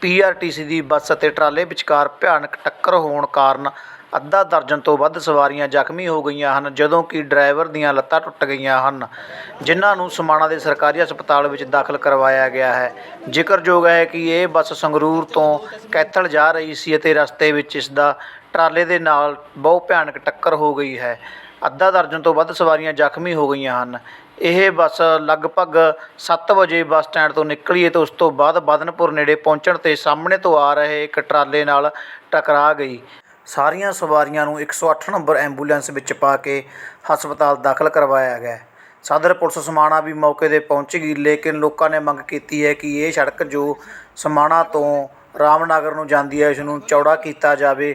PRTC ਦੀ ਬੱਸ ਅਤੇ ਟਰਾਲੇ ਵਿਚਕਾਰ ਭਿਆਨਕ ਟੱਕਰ ਹੋਣ ਕਾਰਨ ਅੱਧਾ ਦਰਜਨ ਤੋਂ ਵੱਧ ਸਵਾਰੀਆਂ ਜ਼ਖਮੀ ਹੋ ਗਈਆਂ ਹਨ, ਜਦੋਂ ਕਿ ਡਰਾਈਵਰ ਦੀਆਂ ਲੱਤਾਂ ਟੁੱਟ ਗਈਆਂ ਹਨ, ਜਿਨ੍ਹਾਂ ਨੂੰ ਸਮਾਣਾ ਦੇ ਸਰਕਾਰੀ ਹਸਪਤਾਲ ਵਿੱਚ ਦਾਖਲ ਕਰਵਾਇਆ ਗਿਆ ਹੈ। ਜ਼ਿਕਰਯੋਗ ਹੈ ਕਿ ਇਹ ਬੱਸ ਸੰਗਰੂਰ ਤੋਂ ਕੈਥਲ ਜਾ ਰਹੀ ਸੀ ਅਤੇ ਰਸਤੇ ਵਿੱਚ ਇਸ ਦਾ ਟਰਾਲੇ ਦੇ ਨਾਲ ਬਹੁਤ ਭਿਆਨਕ ਟੱਕਰ ਹੋ ਗਈ ਹੈ। ਅੱਧਾ ਦਰਜਨ ਤੋਂ ਵੱਧ ਸਵਾਰੀਆਂ ਜ਼ਖਮੀ ਹੋ ਗਈਆਂ ਹਨ। ਇਹ ਬੱਸ ਲਗਭਗ 7 ਵਜੇ ਬੱਸ ਸਟੈਂਡ ਤੋਂ ਨਿਕਲੀ ਅਤੇ ਉਸ ਤੋਂ ਬਾਅਦ ਬਦਨਪੁਰ ਨੇੜੇ ਪਹੁੰਚਣ ਤੇ ਸਾਹਮਣੇ ਤੋਂ ਆ ਰਹੇ ਇੱਕ ਟਰਾਲੇ ਨਾਲ ਟਕਰਾ ਗਈ। ਸਾਰੀਆਂ ਸਵਾਰੀਆਂ ਨੂੰ 108 ਨੰਬਰ ਐਂਬੂਲੈਂਸ ਵਿੱਚ ਪਾ ਕੇ ਹਸਪਤਾਲ ਦਾਖਲ ਕਰਵਾਇਆ ਗਿਆ ਸਦਰ ਪੁਲਿਸ ਸਮਾਣਾ ਵੀ ਮੌਕੇ ਤੇ ਪਹੁੰਚ ਗਈ, ਲੇਕਿਨ ਲੋਕਾਂ ਨੇ ਮੰਗ ਕੀਤੀ ਹੈ ਕਿ ਇਹ ਸੜਕ ਜੋ ਸਮਾਣਾ ਤੋਂ ਰਾਮਨਗਰ ਨੂੰ ਜਾਂਦੀ ਹੈ, ਇਸ ਨੂੰ ਚੌੜਾ ਕੀਤਾ ਜਾਵੇ।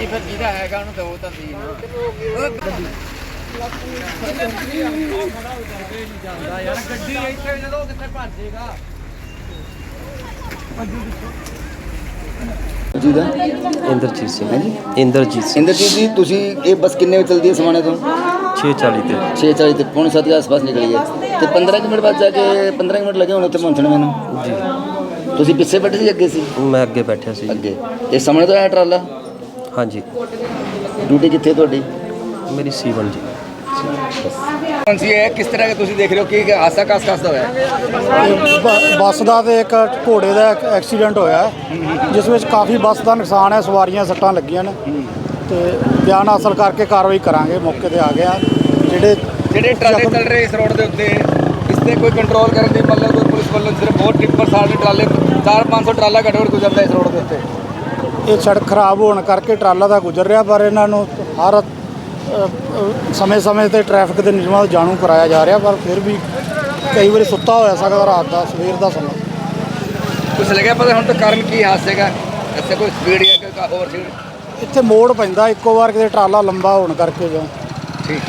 ਨਹੀਂ ਫਿਰ ਜਿਹਦਾ ਹੈਗਾ ਉਹਨੂੰ ਦੋ ਤਾਂ ਸੀ ਜਾਂਦਾ ਯਾਰ ਗੱਡੀ ਇੱਥੇ ਜਦੋਂ ਕਿੱਥੇ ਭੱਜੇਗਾ ਜੀ। ਦਾ ਇੰਦਰਜੀਤ ਸਿੰਘ। ਇੰਦਰਜੀਤ ਸਿੰਘ ਇੰਦਰਜੀਤ ਜੀ ਤੁਸੀਂ ਇਹ ਬੱਸ ਕਿੰਨੇ ਵਜੇ ਚਲਦੀ ਹੈ ਸਮਾਣੇ ਤੋਂ? 640 ਤੇ। 6:40 ਤੇ। ਪੌਣੇ ਸੱਤ ਦੇ ਆਸ-ਪਾਸ ਨਿਕਲੀ ਹੈ। ਤੇ 15 ਕੁ ਮਿੰਟ ਬਾਅਦ ਜਾ ਕੇ 15 ਕੁ ਮਿੰਟ ਲੱਗੇ ਹੁਣ ਉੱਥੇ ਪਹੁੰਚਣ ਮੈਨੂੰ? ਜੀ। ਤੁਸੀਂ ਪਿੱਛੇ ਬੈਠੇ ਸੀ ਅੱਗੇ ਸੀ? ਮੈਂ ਅੱਗੇ ਬੈਠਿਆ ਸੀ। ਅੱਗੇ। ਇਹ ਸਾਹਮਣੇ ਤੋਂ ਆਇਆ ਟਰਾਲਾ? ਹਾਂਜੀ। ਡਿਊਟੀ ਕਿੱਥੇ ਤੁਹਾਡੀ? ਮੇਰੀ ਸੀਵਨ ਜੀ। ਕੌਣ ਸੀ ਹੈ ਕਿਸ ਤਰ੍ਹਾਂ ਤੁਸੀਂ ਦੇਖ ਰਹੇ ਹੋ ਕਿ ਹਾਸਾ ਕਾਸ ਕਾਸ ਦਾ ਹੋਇਆ? ਬ- ਬੱਸ ਦਾ ਤੇ ਇੱਕ ਘੋੜੇ ਦਾ ਐਕਸੀਡੈਂਟ ਹੋਇਆ ਹੈ, ਜਿਸ ਵਿੱਚ ਕਾਫੀ ਬੱਸ ਦਾ ਨੁਕਸਾਨ ਹੈ ਸਵਾਰੀਆਂ ਸੱਟਾਂ ਲੱਗੀਆਂ ਨੇ। ਤੇ ਬਿਆਨ ਹਾਸਲ ਕਰਕੇ ਕਾਰਵਾਈ ਕਰਾਂਗੇ ਮੌਕੇ ਤੇ ਆ ਗਿਆ। ਜਿਹੜੇ ਜਿਹੜੇ ਟਰਾਲੇ ਚੱਲ ਰਹੇ ਇਸ ਰੋਡ ਦੇ ਉੱਤੇ ਇਸ ਤੇ ਕੋਈ ਕੰਟਰੋਲ ਕਰਨ ਦੀ ਮਤਲਬ ਕੋਈ ਪੁਲਿਸ ਵੱਲੋਂ ਸਿਰਫ ਬਹੁਤ ਟਿੱਪਰ ਸਾਰੇ ਟਰਾਲੇ 4-500 ਟਰਾਲਾ ਘੱਟੋ ਘੱਟ ਗੁਜ਼ਰਦਾ ਇਸ ਰੋਡ ਦੇ ਉੱਤੇ। ਇਹ ਸੜਕ ਖਰਾਬ ਹੋਣ ਕਰਕੇ ਟਰਾਲਾ ਦਾ ਗੁਜ਼ਰ ਰਿਹਾ ਪਰ ਇਹਨਾਂ ਨੂੰ ਹਰ ਸਮੇਂ-ਸਮੇਂ ਤੇ ਟ੍ਰੈਫਿਕ ਦੇ ਨਿਯਮਾਂ ਦਾ ਜਾਣੂ ਕਰਾਇਆ ਜਾ ਰਿਹਾ ਪਰ ਫਿਰ ਵੀ ਕਈ ਵਾਰੀ ਸੁੱਤਾ ਹੋਇਆ ਸਕਦਾ ਰਾਤ ਦਾ ਸਵੇਰ ਦਾ ਸਮਾਂ। ਕੁਝ ਲੱਗਿਆ ਪਤਾ ਹੁਣ ਤਾਂ ਕਾਰਨ ਕੀ ਹਾਦਸੇ ਦਾ ਇੱਥੇ ਕੋਈ ਸਪੀਡ ਜਾਂ ਕੋਈ ਹੋਰ ਸਪੀਡ ਇੱਥੇ ਮੋੜ ਪੈਂਦਾ ਇੱਕੋ ਵਾਰ ਕਿਤੇ ਟਰਾਲਾ ਲੰਬਾ ਹੋਣ ਕਰਕੇ ਜਾਂ ਠੀਕ।